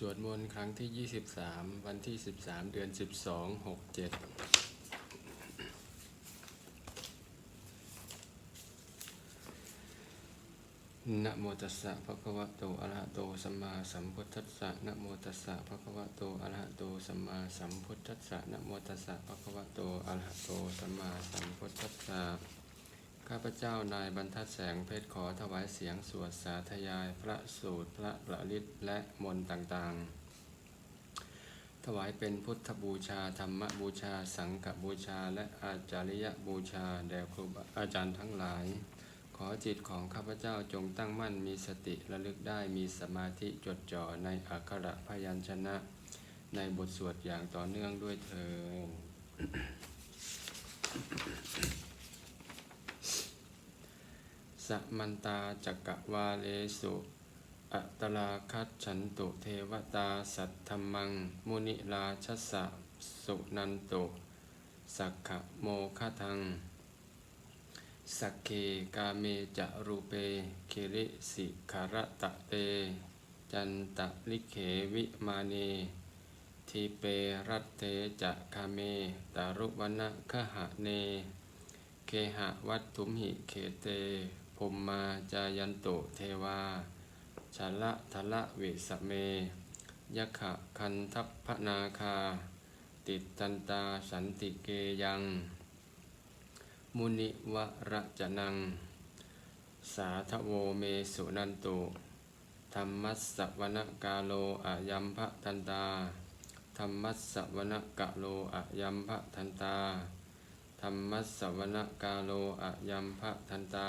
สวดมนต์ครั้งที่ 23 วันที่ 13 เดือน 12 67นะโมตัสสะภะคะวะโตอะระหะโตสัมมาสัมพุทธัสสะนะโมตัสสะภะคะวะโตอะระหะโตสัมมาสัมพุทธัสสะนะโมตัสสะภะคะวะโตอะระหะโตสัมมาสัมพุทธัสสะ ข้าพเจ้านายบรรทัดแสงเพชรขอถวายเสียงสวดสาธยายพระสูตรพระประลิตและมนต์ต่างๆ ถวายเป็นพุทธบูชาธรรมบูชา สังฆบูชา และอาจาริยบูชาแด่ครูอาจารย์ทั้งหลาย ขอจิตของข้าพเจ้าจงตั้งมั่นมีสติระลึกได้มีสมาธิจดจ่อในอักขระพยัญชนะ ในบทสวดอย่างต่อเนื่องด้วยเถิด สัมมันตาจักกวาเลสุอัตตราคัตฉันตุเทวตาสัทธมัง มุนิราชสะสุนันตุ สักขโมคทัง สักเคกาเมจะรูเปคิริสิขารตะเต จันตะลิเขวิมาเนทีเปรัตเตจะคาเมตารุวนะคหะเน เคหะวัตถุมหิเขเต ภุมมาจายันโตเทวาชะละทะละวิสเมยะขะคันทัพพนาคา ติดตันตาสันติเกยัง มุนิวระจนัง สาทโวเมสุนันตุธรรมัสสวนกาโลอายัมภะทันตาธรรมัสสวนกะโลอายัมภะทันตาธรรมัสสวนกาโลอะยัมภะทันตา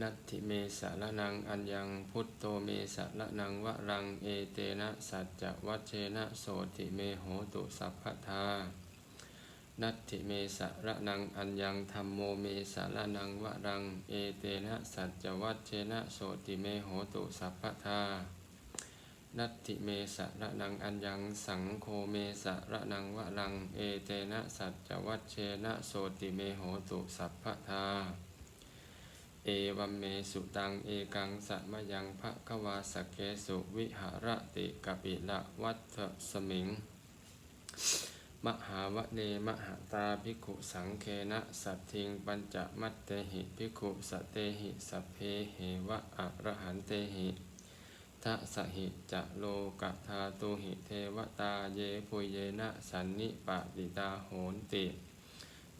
นัตถิเมสารนังอัญญังพุทโธเมสารนังวะรังเอเตนะสัจจวัชเชนะโสติเมโหตุสัพพทานัตถิเมสารนังอัญญังธรรมโมเมสารนังวะรังเอเตนะสัจจวัชเชนะโสติเมโหตุสัพพทานัตถิเมสารนังอัญญังสังโฆเมสารนังวะรังเอเตนะสัจจวัชเชนะโสติเมโหตุสัพพทา เอวัมเมสุตังเอกังสัมยังภะคะวาสเกสุวิหารติกปิละวัฏสมิง มหาวะเนมหาตาภิกขุสังเคนะสัตถิงปัญจมัตเตหิภิกขุสเตหิสัพเพเหวะอะระหันเตหิทะสหิจะโลกธาตุหิเทวตาเยปุเยนะสันนิปะติตาโหนติ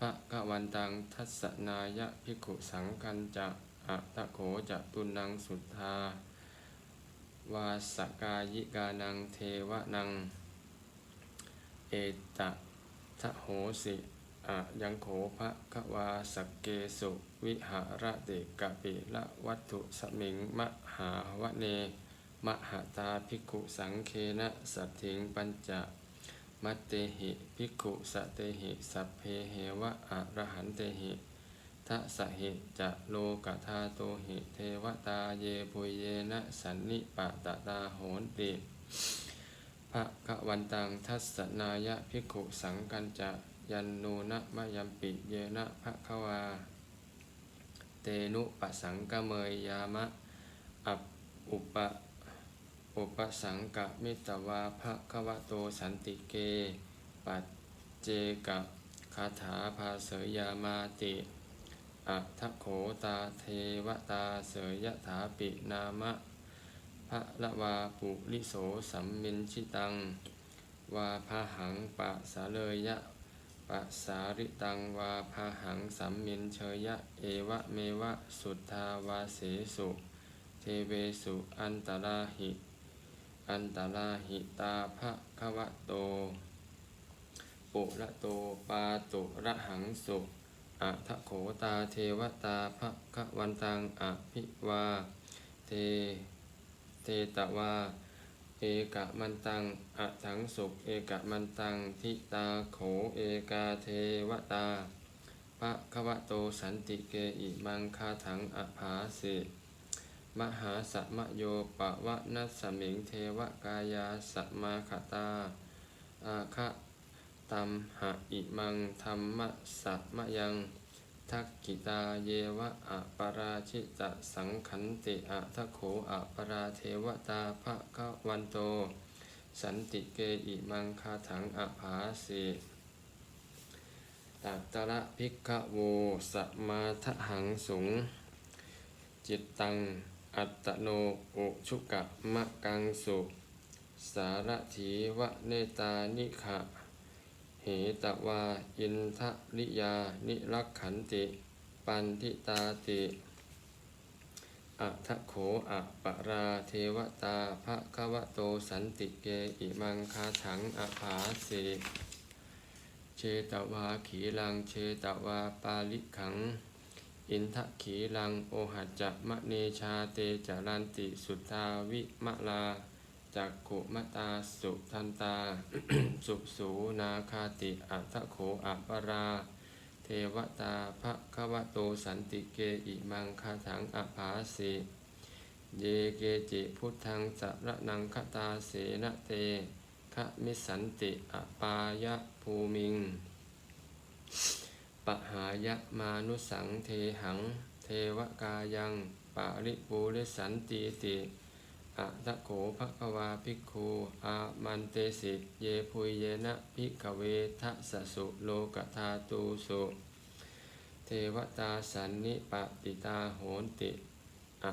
พระกวันตังทัศนายะภิกขุสังกันจะอะตะโขจะตุนังสุทธาวาสกายิกานังเทวนัง เอตะทะโหสิอะยังโขภะคะวาสกเกสุวิหารติกะปิละวัตถุสมิงมหาวะเน มหาตาภิกขุสังเคนะสัตถิงปัญจ มัตเตหิภิกขุสะเตหิสัพเพเหวะอะระหันเตหิทะสหิจะโลกธาโตหิเทวตาเยปุเยนะสันนิปะตะตาโหนติภะคะวันตังทัศนายะภิกขุสังกันจะยันนูนะมะยัมปิเยนะภะคะวา เตนุปสังกเมยยามะอัปอุปะ อุปสังกะมิตวาภะคะวะโตสันติเก ปัจเจกะคาถาภาเสยามาติอัทโขตาเทวตาเสยยถาปินามะพระละวาปุริโสสัมมินชิตัง วาพาหังปะสาเลยยะปะสาริตังวาพาหังสัมมินเชยยะ เอวะเมวะสุทธาวาเสสุ เทเวสุอันตราหิ อันตราหิตาภะคะวะโต ปุระโตปาตุระหังสุอะทะโขตาเทวตาภะคะวันตังอภิวา เท เทตวา เอกะมันตังอะถังสุเอกะมันตังทิตาโขเอกาเทวตาภะคะวะโตสันติเกอิมังคาถังอภาสิ มหาสัมโยปะวะนัสมิงเทวกายาสัมมาคตา อาคะตัมหะอิมังธรรมะสัมยังทักกิตาเยวะอะปราชิตะสังขันติอะทะโขอะปราเทวตาภะคะวันโต สันติเกอิมังคาถังอะภาสิตัตระภิกขโวสัมมาทหังสุง จิตตัง อัตโนอุชุกะมะกังสุ สารถีวะเนตานิขะ เหตวาอินทริยานิรักขันติ ปันทิตาติอะทโขอะปราเทวตาภะคะวะโตสันติเกอิมังคาถังอะภาสิเชตวาขีลังเชตวาปาลิขัง อินทะขีลังโอหัจจะมะเนชาเตจารันติสุทธาวิมะลาจักขุมตาสุทันตา สุสูนาคาติอัตโขอัปปรา เทวตาภะคะวโตสันติเกอิมังคาถังอภาสิเยเกจิพุทธังสระนังคตาเสนเตคะมิสันติอปายะภูมิง ปหายะมานุสังเทหัง เทวกายังปาริปูริสันติติอะทะโขภะคะวาภิกขุอามันเตสิเยพุยเยนะภิกขเวทะสะสุโลกธาตูสุเทวตาสันนิปติตาโหนติอะ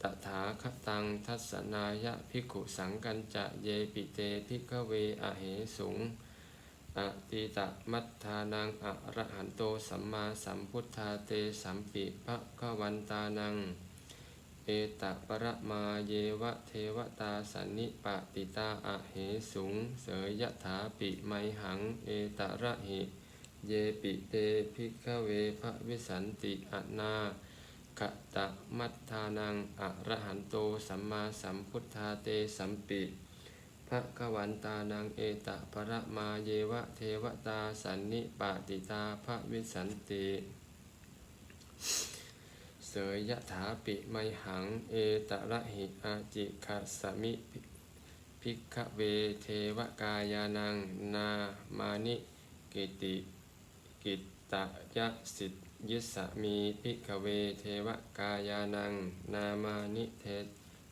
ตถาคตังทัศนายะภิกขุสังกันจะเยปิเตภิกขเวอะเหสุง อะติตะมัทธานังอะระหันโตสัมมาสัมพุทธาเตสัมปิภะควันตานัง เอตะปรมาเยวะเทวตาสันนิปติตาอะเหสุง เสยยะถาปิไมหัง เอตะระหิเยปิเตภิกขเวภวิสันติอนากะตะมัทธานังอะระหันโตสัมมาสัมพุทธาเตสัมปิ ภะคะวันตานังเอตะประมาเยวะเทวตาสันนิปาติตาภวิสันติเสยยะถาปิไมหังเอตระหิอาจิคัสมิภิกขเวเทวกายานังนามานิกิติกิตตยสิทยิสสมีภิกขเวเทวกายานังนามานิเท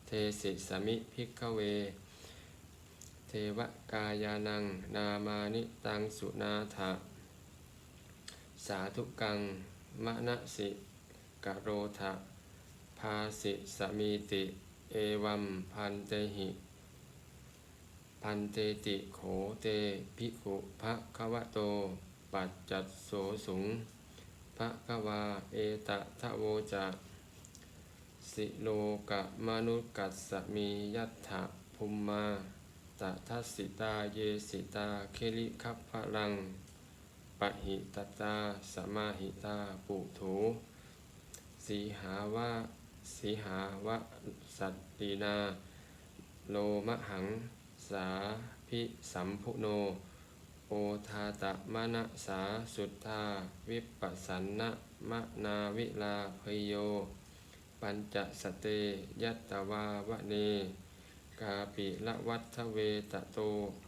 เทสิสมิภิกขเว เทวกายานัง นามานิตังสุนาถะสาธุกังมะนะสิกโรทะภาสิสมีติ เอวัมพันเตหิ พันเตติโขเตภิกขุภะคะวะโต ปัจจัตโสสุงภะคะวาเอตะทะโวจะสิโลกะมนุกัสสมียัตถะภุมมา ตทัสสิตาเยสิตาเคลิคัพพลังปะหิตตาสมาหิตาปุถุสีหาวะสีหาวะสัตตีนา โลมหัง สาพิสัมพุโน โอทาตะมะนะสาสุทธา วิปัสสนนะมะนาวิลาพโย ปัญจสเตยัตตวาวะเน กาปิละวัฏเวตโต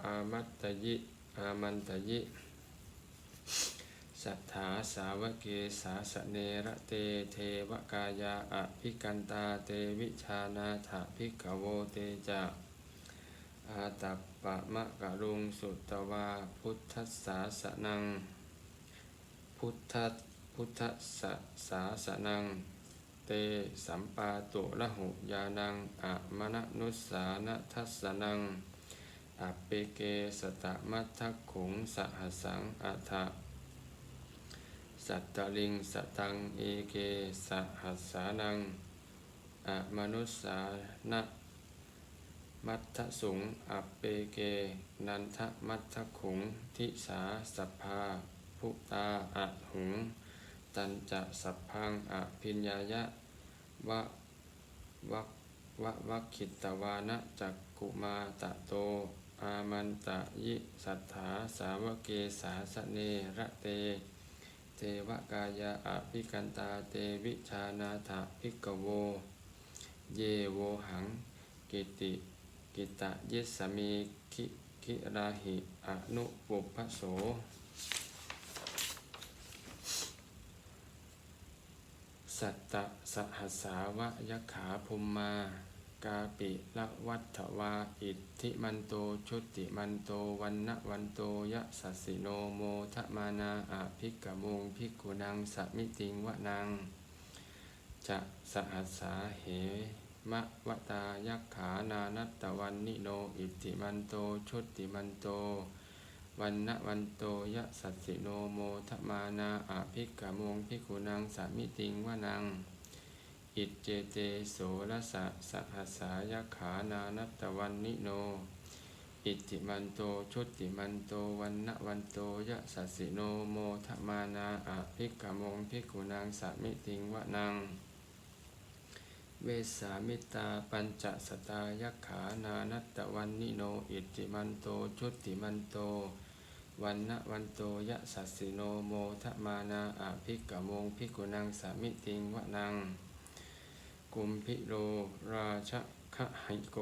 อามัตตยิ อามันตยิสัทธาสาวเกสาสเนระเตเทวกายาอภิกันตาเตวิชานาถาภิกขโวเตจะอาตัปปะมะกะรุงสุตวาพุทธัสสาสนัง พุทธพุทธสสาสนัง เตสัมปาตุละหุยานังอะมณนุสสานทัสนังอปเปเกสตะมัทักขุงสหสังอัฏฐะสัตตลิงสตังเอเกสหัสสานังอะมนุสสานะมัทสุงอัปเปเก นันทมัทธขุง ทิสาสัพพาภุตาอะหุง ตันจะสัพพังอภิญญายะ วะวักวะวักขิตตวานะจักกุมาตะโต อามันตะยิสัทธาสาวเกสาสเนระเต เทวกายาอภิกันตาเตวิชานาถาภิกโว เยโวหัง กิติกิตะยิสมีคิคิราหิอนุปุพโส สัตตะสหัสาวะยกขาภุมมากาปิละวัฏวาอิทธิมันโตชุติมันโตวันนะวันโตยะสัสสิโนโมทะมานาอาภิกขมุงภิกขุนังสมิติงวะนังจะสหัสสาเหมะวตายักขานานัตตวันนิโนอิทธิมันโตชุติมันโต วันนะวันโตยะสัสสิโนโมทมานาอาภิกขมงภิกขุนังสามิติงวะนัง อิจเจเตโสรสะสหัสายขานานัตตวันนิโน อิทธิมันโตชุติมันโตวันนะวันโตยะสัสสิโนโมทมานาอาภิกขมงภิกขุนังสามิติงวะนัง เวสามิตาปัญจสตายขานานัตตวันนิโน อิทธิมันโตชุติมันโต วันนะวันโตยะสัสสิโนโมทะมานาอาภิกขมงภิกุนังสามิติงวะนัง กุมพิโรราชคะหิโก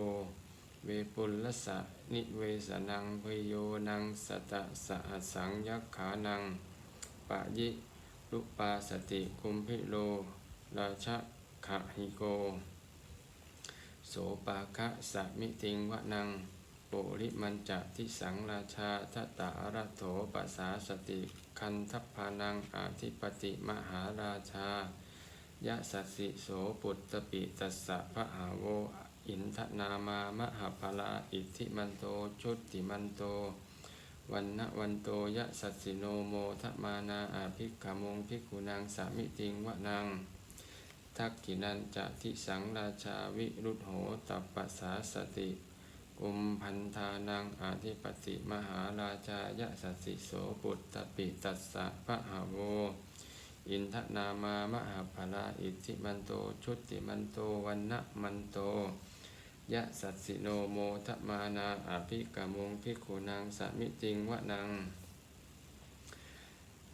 เวปุลสะนิเวสนังพโยนังสตะสะสังยักขานังปะยิรุปาสติกุมพิโรราชคะหิโก โสปาคะสะมิติงวะนัง ปุริมันจะทิสังราชาทตาระโถปัสสาสติ คันทัพพานังอาธิปติมหาราชายะสัสสิโสปุตตปิตัสสะพระหาโว อินทนามามหาภลาอิทธิมันโตชุติมันโต วันนวันโตยะสัสสิโนโมทมานาอาภิกขมงภิกขุนางสามิติงวะนังทักกินันจะทิสังราชาวิรุตโหตัปปสาสติ กุมพันธานังอาธิปติมหาราชายะสัสสิโสปุตตปิตัสสะพระหาโว อินทนามามหาภราอิทธิมันโตชุติมันโตวันนะมันโตยะสัสสิโนโมทมานาอภิกามงพิขุนางสมิติงวะนัง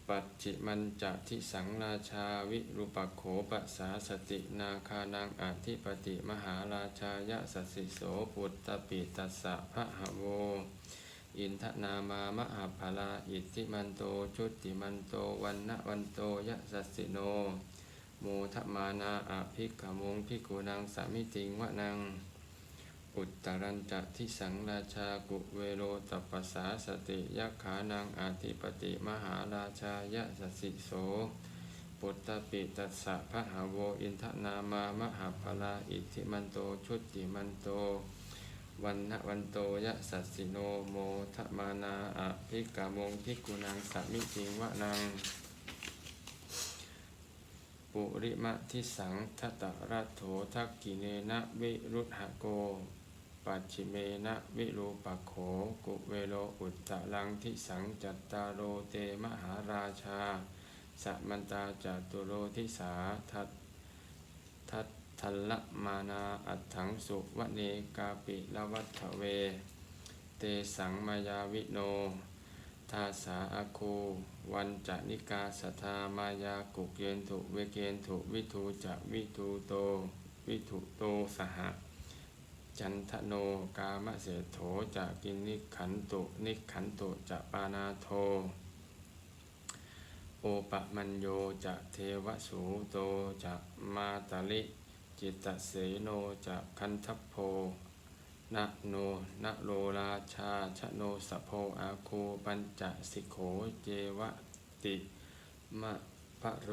ปัจจิมันจะทิสังราชาวิรุปโขปัสสาสตินาคานังอธิปติมหาราชายะสัสสิโสปุตตปิตัสสะพระหะโว อินทนามามหาภลาอิทธิมันโตชุติมันโตวันนะวันโตยะสัสสิโนโมทมานาอภิกขมงภิกุนางสามิติงวะนัง อุตตรัญจะทิสังราชากุเวโรตัปปสาสติยักขานังอาธิปติมหาราชายะสสิโสปุตตปิตัสสะพะหาโวอินทนามามหาภลาอิทธิมันโตชุติมันโตวันนะวันโตยะสัสสิโนโมทมานาอะภิกามงภิกุนางสัมมิติงวะนัง ปุริมะทิสังทตรัตโถทักกิเนนะวิรุธหโก ปัจฉิเมนะวิรูปโขกุเวโลอุตตะลังทิสังจัตตารโรเตมหาราชาสัมมันตาจตุโรทิสาทัตทัตทัลละมานาอัตถังสุวเนกาปิละวัฏเว เตสังมายาวิโนทาสาอาคูวันจะนิกาสัทามายากุเกนถุเวเกนถุวิทูจะวิทูโต วิถุโตสหะ จันทโนกามเสโถจะกินนิขันตุนิขันตุจะปานาโท โอปะมัญโยจะเทวสูโตจะมาตาลิ จิตเสโนจะคันทัพโพนะโนนะโลราชาชะโนสะโพอาคูปัญจสิโขเจวติมะพะโร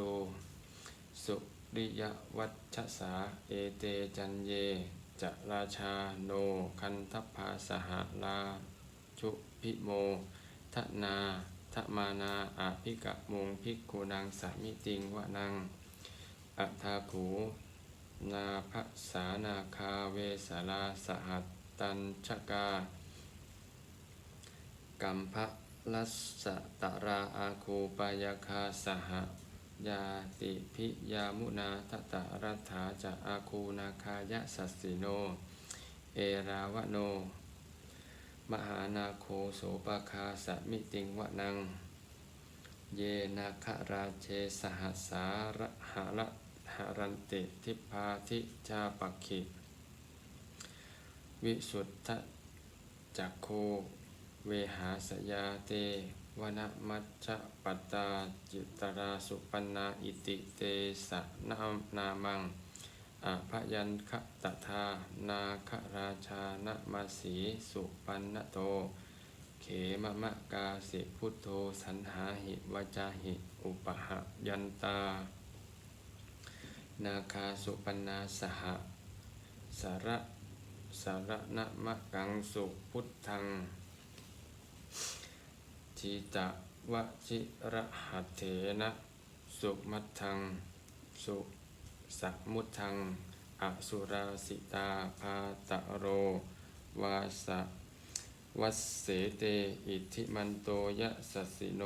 สุริยวัชสา เอเตจันเย จะราชาโนคันทัพาสหลาชุพิโมทนาทมานาอาภิกะมงภิกขุนางสามิติงวะนังอัฏฐาขูนาภสานาคาเวสาลาสหัตตัญชกากัมภะลัสสตะราอาคูปายาคาสห ยาติพิยามุนาทตะรัฐาจะอาคูนาคายะสัสสิโน เอราวโน มหานาโคโสปคาสมิติงวะนัง เยนาคราเชสหัสสาระหะระหะรันติทิพาทิชาปักขิวิสุทธจักโค เวหาสยาเต วนมัชฌะปัตตาจิตราสุปันนาอิติเตสะนามนามังอาพยัญคะตถานาคราชานมาสีสุปันนโต เขมมะกาสิพุทโธสันหาหิวจาหิ อุปหะยันตา นาคาสุปันนาสหสาระสาระนมะกังสุพุทธัง ทีตะวชิระหัตเถนะ สุมัตถัง สุสัมุตัง อสุราสิตาพาตะโร วาสะวัสเสเต อิทิมันโตยะสัสิโน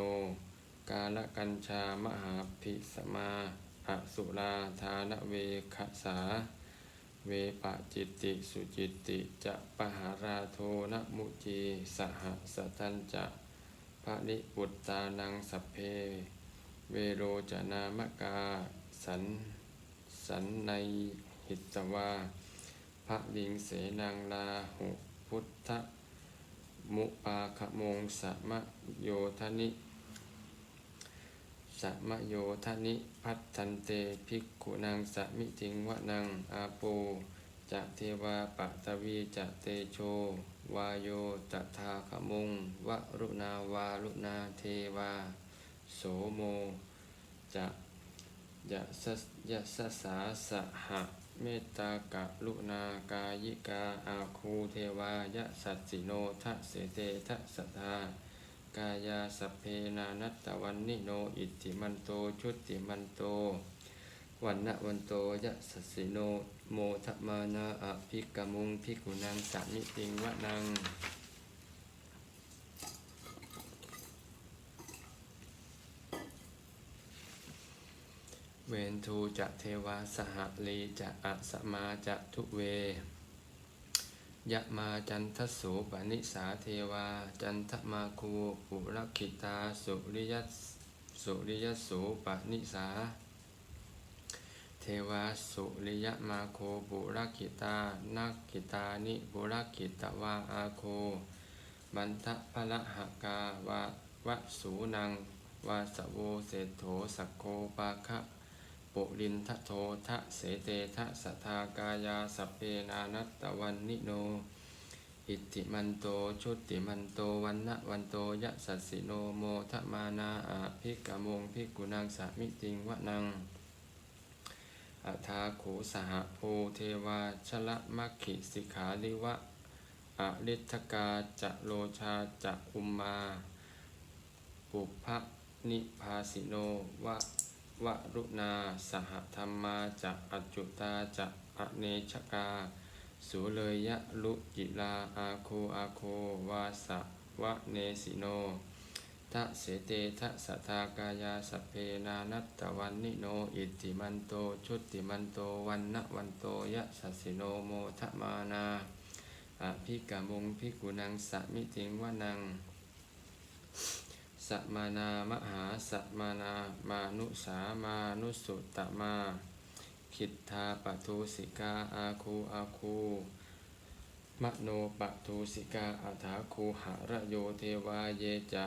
กาลกัญชามหาภิสมาอสุราธานเวคสา เวปะจิตติสุจิตติจะปหาราโทนะมุจีสหสตันจะ ภะนิปุตตานังสัพเพ เวโรจนามกา สัน สันในหิตวาพระลิงเสนังลาหุพุทธมุปาคโมงสมะโยทนิสมะโยทนิพัฒทันเตภิกขุนางสมิติงวะนังอาโปจะเทวาปัตวีจะเตโช วาโยตถาคมุงวรุณาวาลุนาเทวา โสโมจะยะสยะสสาสหะเมตตากะลุนากายิกาอาคูเทวายะสัตสิโนทะเสเตทะสัทธากายาสเพนานัตตวันนิโนอิทธิมันโตชุติมันโตวันนะวันโตยะสัสสิโน โมทมานาอภิกมุงภิกุนังสามิติงวะนังเวนทูจะเทวาสหลีจะอะสมาจะทุเวยะมาจันทสูปนิสาเทวา จันทมาคูปุรคิตาสุริยสสุริยสูปนิสา เทวาสุริยมาโคปุรคิตานักขิตานิปุรคิตวาอาโค บันทะพละหกาวาวะสูนัง วาสโวเศโถสักโคปาคะปุรินทะโททะเสเตทะสทากายาสเพนานัตตวันนิโน อิติมันโตชุติมันโตวันนะวันโตยะสัสสิโนโมทมานาอาภิกมงภิกุนางสามิติงวะนัง อัทาขูสหโพเทวาชละมัคคิสิกขาลิวะอริทกาจะโลชาจะอุมมาปุพพนิพาสิโนวะวรุณาสหธรรมาจะอัจจุตาจะอเนชกาสุเลยยะลุจิลาอาโคอาโควาสะวะเนสิโน ทะเสเตทะสทากายาสเพนานัตตวันนิโนอิติมันโตชุติมันโตวันนะวันโตยะสัสิโนโมทะมานาอภิกามุงภิกขุนังสมิติงวะนังสัมมานามหาสัมานา มานุสามานุสุตตมาคิทธาปทุสิกาอาคูอาคูมโนปทุสิกาอัฐาคูหะระโยเทวาเยจะ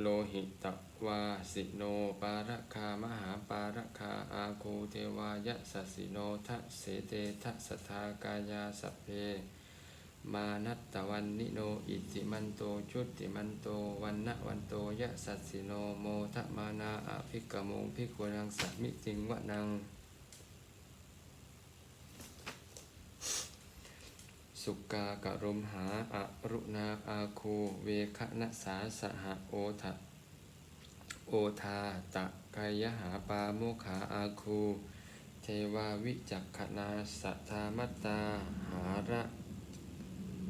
โลหิตวาสิโนปาระคามหาปาระคาอาคูเทวายะสัสิโนทะเสเตทะสทากายาสัพเพ มานัตตวันนิโนอิติมันโตชุติมันโตวันนะวันโตยะสัสิโนโมทะมานาอภิกมงภิกขุนังสัมมิติงวะนัง สุกากะรมหาอรุณาอาคูเวคะนะสาสหโอทะโอทาตะกายหาปาโมขาอาคูเทวาวิจักขนาสัทธามตาหาระ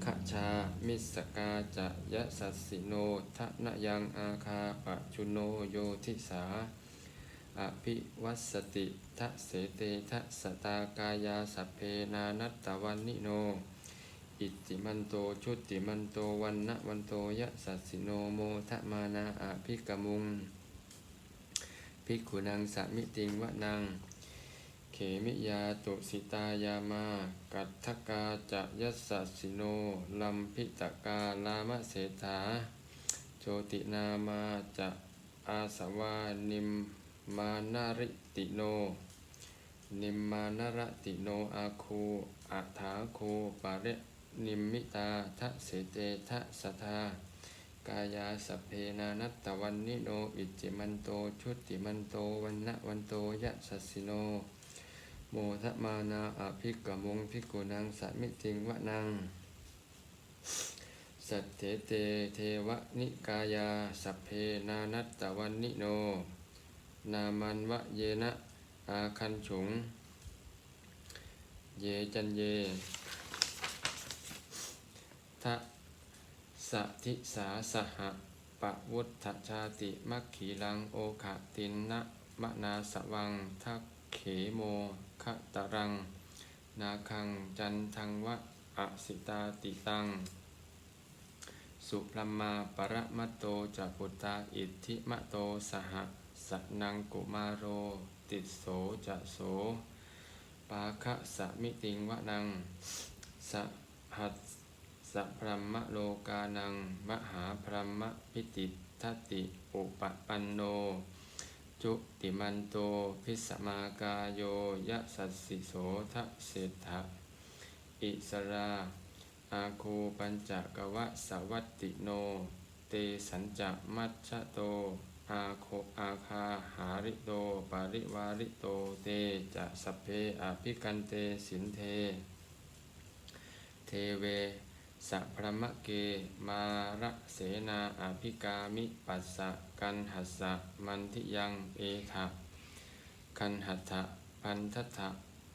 ขชามิสกาจะยะสัสิโนทะนยังอาคาปะชุโนโยทิสาอภิวัสติทะเสเตทะสตากายาสัพเพนานัตตวันนิโน อิติมันโตชุติมันโตวันนะวันโตยะสัสสิโนโมทะมานาอภิกมุงภิกขุนังสมิติงวะนัง เขมิยาตุสิตายามา กัตถกาจะยัสสสสิโน ลัมพิตกาลามะเสถา โจตินามาจะอาสวานิมมานาริติโน นิมมานรติโนอาคูอัฐาคูปะเร นิมมิตาทะเสเตทะสทากายาสเพนานัตตวันนิโนอิจิมันโตชุติมันโตวันนะวันโตยะสัสิโน โมทะมานาอภิกกมงภิกุนังสมิติงวะนัง สัตเถเตเทวนิกายาสเพนานัตตวันนิโน นามันวะเยนะอาคันฉุง เยจันเย ทะสะทิสาสหะปะวุฒชาติมัคขีลังโอขะตินนะมะนาสวังทักเขโมคะตะรัง นาคังจันทังวะอสิตาติตัง สุพรมมาปรมัตโตจะปุตาอิทธิมะโตสหสนังกุมารโร ติโสจะโส ปาคะสมิติงวะนังสหัส สะพรหมโลกานัง มหาพรหมพิติทัติอุปปันโน จุติมันโตพิสมากาโยยะสัสสิโสทะเศรษฐะอิสราอาคูปัญจกวะสวัตติโน เตสัญจะมัชชะโต อาโคอาคาหาริโตปาริวาริโตเตจะสเพอภิกันเตสินเท เทเว สัพพรหมเกมาระเสนาอภิกามิปัสสะกันหัสสะมันทิยังเอทะคันหัตถะพันทัตถะ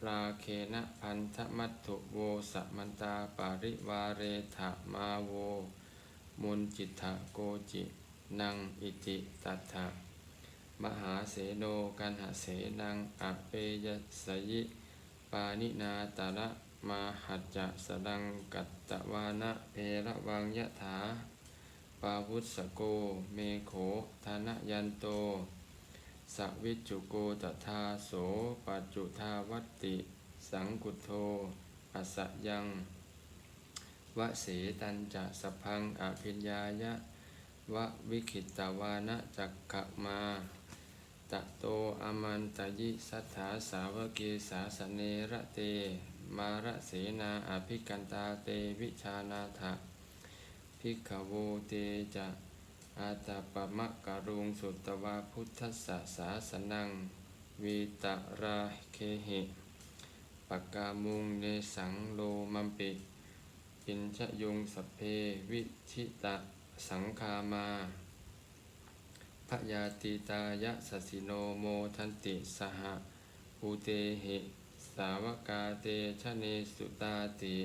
ราเคนะพันธมัตถุโวสะมันตาปาริวาเรถะมาโว มุนจิตะโกจินังอิติตัตถะมหาเสโนกันหเสนังอเปยสยิปานินาตาระ มาหัจจะสดังกัตตวานะเพระวังยะถา ปาวุสโก เมโขธานยันโต สวิจุโกตถาโสปัจจุทาวัตติ สังกุโทอัสยังวเสตันจะสพังอภิญญายะวะวิขิตวานะจักขมาตะโตอมันตยิสัทธาสาวเกสาสเนระเต มาระเสนาอภิกันตาเตวิชานาถะพิกขโวเตจะอาตาปะมะกะรุงสุตวาพุทธสสะสาสนังวีตราเคหิปกกามุงเนสังโลมัมปิปินชยุงสเพวิชิตะสังคามาพยาติตายะสสสิโนโมทันติสหภูเตหิ สาวกาเตชะเนสุตาติ